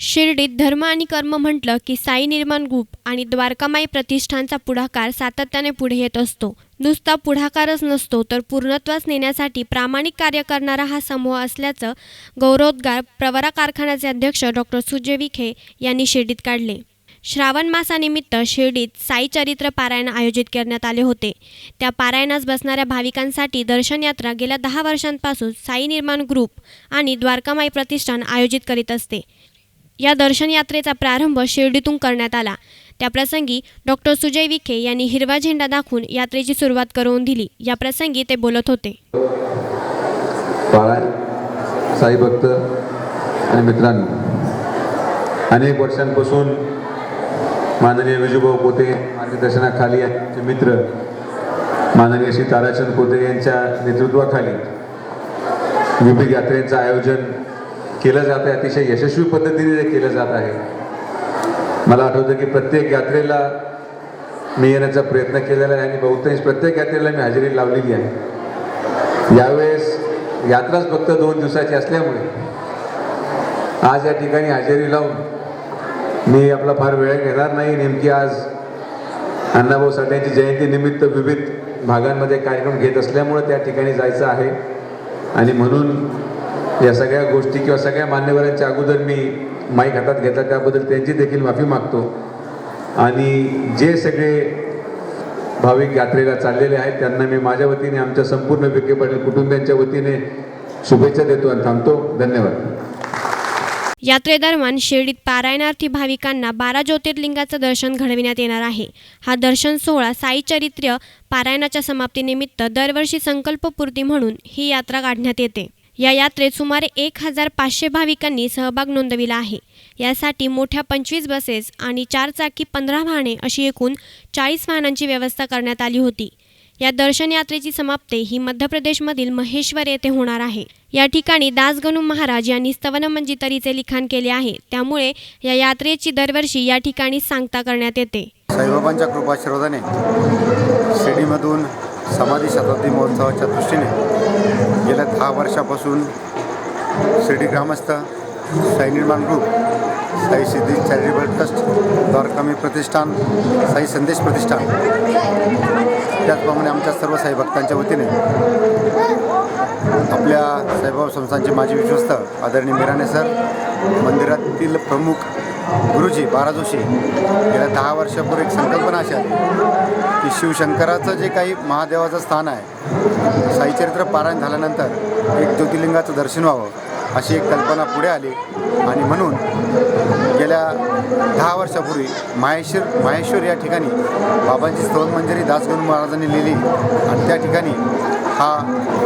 शिर्डीत धर्म आणि कर्म म्हटलं की साई निर्माण ग्रुप आणि द्वारकामाई प्रतिष्ठानचा पुढाकार सातत्याने पुढे येत असतो. नुसता पुढाकारच नसतो तर पूर्णत्वास नेण्यासाठी प्रामाणिक कार्य करणारा हा समूह असल्याचं गौरवोद्गार प्रवरा कारखान्याचे अध्यक्ष डॉक्टर सुजय विखे यांनी शिर्डीत काढले. श्रावण मासानिमित्त शिर्डीत साई चरित्र पारायण आयोजित करण्यात आले होते. त्या पारायणास बसणाऱ्या भाविकांसाठी दर्शन यात्रा गेल्या दहा वर्षांपासून साई निर्माण ग्रुप आणि द्वारकामाई प्रतिष्ठान आयोजित करीत असते. या दर्शन यात्रेचा प्रारंभ शिर्डीतून करण्यात आला. त्याप्रसंगी डॉक्टर सुजय विखे यांनी हिरवा झेंडा दाखवून यात्रेची सुरुवात करून दिली. या प्रसंगी ते बोलत होते. साई भक्त आणि मित्रांनो अनेक वर्षांपासून माननीय विजूभाऊ पोते मार्गदर्शनाखाली यांचे मित्र माननीय श्री ताराचंद पोते यांच्या नेतृत्वाखाली विविध यात्रेचं आयोजन केलं जात आहे. अतिशय यशस्वी पद्धतीने ते केलं जात आहे. मला आठवतं की प्रत्येक यात्रेला मी येण्याचा प्रयत्न केलेला आहे आणि बहुतांश प्रत्येक यात्रेला मी हजेरी लावलेली आहे. यावेळेस यात्राच फक्त दोन दिवसाची असल्यामुळे आज या ठिकाणी हजेरी लावून मी आपला फार वेळ घेणार नाही. नेमकी आज अण्णाभाऊ साठ्यांची जयंतीनिमित्त विविध भागांमध्ये कार्यक्रम घेत असल्यामुळे त्या ठिकाणी जायचं आहे. आणि म्हणून या सगळ्या गोष्टी किंवा सगळ्या मान्यवरांच्या अगोदर मी माईक हातात घेतला त्याबद्दल त्यांची देखील माफी मागतो. आणि जे सगळे भाविक यात्रेला चाललेले आहेत त्यांना मी माझ्या वतीने आमच्या संपूर्ण विखे पाटील कुटुंबियांच्या वतीने शुभेच्छा देतो आणि थांबतो. धन्यवाद. यात्रेदरम्यान शिर्डीत पारायणार्थी भाविकांना बारा ज्योतिर्लिंगाचं दर्शन घडविण्यात येणार आहे. हा दर्शन सोहळा साई चरित्र पारायणाच्या समाप्तीनिमित्त दरवर्षी संकल्पपूर्ती म्हणून ही यात्रा काढण्यात येते. या यात्रेत सुमारे एक हजार पाचशे भाविकांनी सहभाग नोंदविला आहे. यासाठी मोठ्या पंचवीस बसेस आणि चारचाकी पंधरा वाहने अशी एकूण चाळीस वाहनांची व्यवस्था करण्यात आली होती. या दर्शन यात्रेची समाप्ती ही मध्य प्रदेशमधील महेश्वर येथे होणार आहे. या ठिकाणी दासगणू महाराज यांनी स्तवनमंजितरीचे लिखाण केले आहे. त्यामुळे या यात्रेची दरवर्षी या ठिकाणी सांगता करण्यात येते. साईबाबांच्या कृपाशीर्वादाने शिर्डीमधून समाधी शताब्दी महोत्सवाच्या दृष्टीने गेल्या दहा वर्षापासून शिर्डी ग्रामस्थ Sai Nirman group Sai Siddhi charitable trust Dwarkamai प्रतिष्ठान साई संदेश प्रतिष्ठान त्याचप्रमाणे आमच्या सर्व साई भक्तांच्या वतीने आपल्या साईबाबा संस्थांचे माजी विश्वस्त आदरणीय मिराणे सर मंदिरातील प्रमुख गुरुजी बारा जोशी गेल्या दहा वर्षापूर्वी एक संकल्पना अशी आली की शिवशंकराचं जे काही महादेवाचं स्थान आहे साईचरित्र पारायण झाल्यानंतर एक ज्योतिर्लिंगाचं दर्शन व्हावं अशी एक कल्पना पुढे आली. आणि म्हणून गेल्या दहा वर्षापूर्वी माहेश्वर माहेश्वर या ठिकाणी बाबांची स्तवन मंजरी दासगुरू महाराजांनी लिहिली. आणि त्या ठिकाणी हा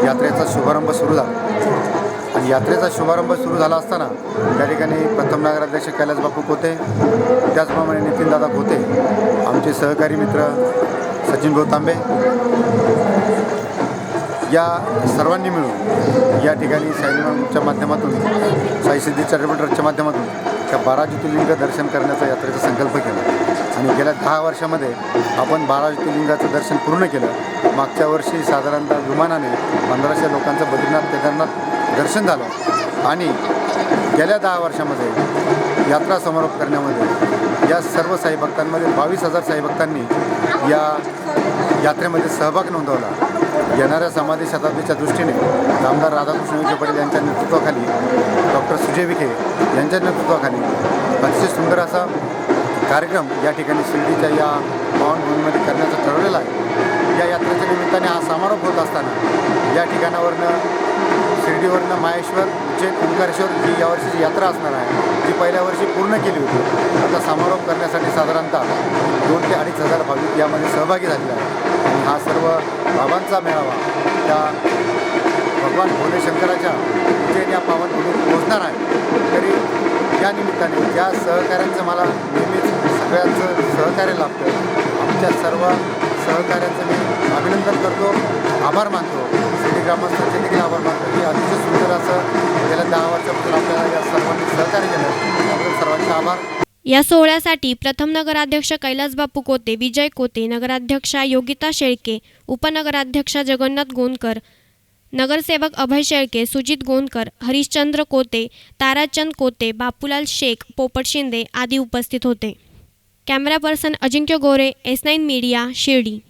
यात्रेचा शुभारंभ सुरू झाला. आणि यात्रेचा शुभारंभ सुरू झाला असताना त्या ठिकाणी प्रथम नगराध्यक्ष कैलास बापू खोते त्याचप्रमाणे नितीनदादा खोते आमचे सहकारी मित्र सचिन गोतांबे या सर्वांनी मिळून या ठिकाणी साईबाबांच्या माध्यमातून साई सिद्धी चॅरिटेबल ट्रस्टच्या माध्यमातून त्या बारा ज्योतिर्लिंग दर्शन करण्याचा यात्रेचा संकल्प केला. आणि गेल्या दहा वर्षामध्ये आपण बारा ज्योतिर्लिंगाचं दर्शन पूर्ण केलं. मागच्या वर्षी साधारणतः विमानाने पंधराशे लोकांचं बद्रीनाथ केदारनाथ दर्शन झालं. आणि गेल्या दहा वर्षामध्ये यात्रा समारोप करण्यामध्ये या सर्व साई भक्तांमध्ये बावीस हजार साई भक्तांनी या यात्रेमध्ये सहभाग नोंदवला. येणाऱ्या समाधी शताब्दीच्या दृष्टीने आमदार राधाकृष्ण विखे पाटील यांच्या नेतृत्वाखाली डॉक्टर सुजय विखे यांच्या नेतृत्वाखाली अतिशय सुंदर असा कार्यक्रम या ठिकाणी शिर्डीच्या या पावनभूमीमध्ये करण्याचं ठरवलेलं आहे. या यात्रेच्या निमित्ताने हा समारोप होत असताना या ठिकाणावरनं शिर्डीवरनं माहेश्वर उज्जैन ओंकारेश्वर जी यावर्षीची यात्रा असणार आहे जी पहिल्या वर्षी पूर्ण केली होती. आता समारोप करण्यासाठी साधारणतः दोन ते अडीच हजार भाविक यामध्ये सहभागी झालेला आहे आणि हा सर्व बाबांचा मेळावा त्या भगवान भोले शंकराच्या उज्जैन या पावनभूमीत पोहोचणार आहे. तरी या निमित्ताने ज्या सहकाऱ्यांचं मला नेहमीच सगळ्यांचं सहकार्य लाभतं आमच्या सर्व सहकाऱ्यांचं मी अभिनंदन करतो आभार मानतो. ग्रामस्थांचे देखील आभार मानतो की अतिशय सुंदर असं गेल्या दहा वर्षापासून आपल्याला या सर्वांनी सहकार्य केलं. त्याबद्दल सर्वांचे आभार. या सोहळ्यासाठी प्रथम नगराध्यक्ष कैलास बापू कोते विजय कोते नगराध्यक्षा योगिता शेळके उपनगराध्यक्षा जगन्नाथ गोंदकर नगरसेवक अभय शेळके सुजित गोंदकर हरिश्चंद्र कोते ताराचंद कोते बापूलाल शेख पोपट शिंदे आदी उपस्थित होते. Camera person Ajinkya Gore S nine media Shirdi.